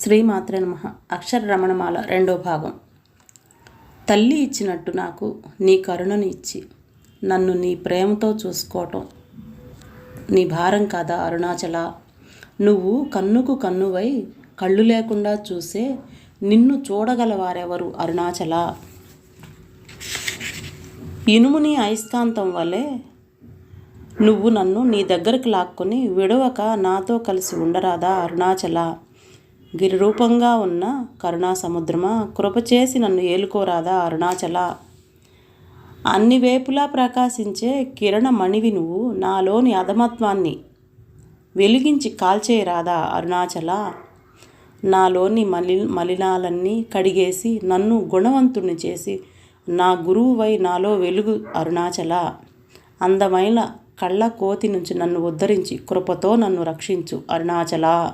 శ్రీమాత్రే నమ. అక్షర రమణమాల రెండో భాగం. తల్లి ఇచ్చినట్టు నాకు నీ కరుణను ఇచ్చి నన్ను నీ ప్రేమతో చూసుకోవటం. నీ భారం కాదా అరుణాచల? నువ్వు కన్నుకు కన్నువై కళ్ళు లేకుండా చూసే నిన్ను చూడగలవారెవరు అరుణాచల? ఇనుముని అయస్కాంతం వలె నువ్వు నన్ను నీ దగ్గరకు లాక్కొని విడవక నాతో కలిసి ఉండరాదా అరుణాచల? గిరిరూపంగా ఉన్న కరుణా సముద్రమా కృపచేసి నన్ను ఏలుకోరాదా అరుణాచల? అన్ని వేపులా ప్రకాశించే కిరణ మణివి నువ్వు నాలోని అధమత్వాన్ని వెలిగించి కాల్చేయరాదా అరుణాచల? నాలోని మలి మలినాలన్నీ కడిగేసి నన్ను గుణవంతుణ్ణి చేసి నా గురువువై నాలో వెలుగు అరుణాచల? అందమైన కళ్ళ కోతి నుంచి నన్ను ఉద్ధరించి కృపతో నన్ను రక్షించు అరుణాచల?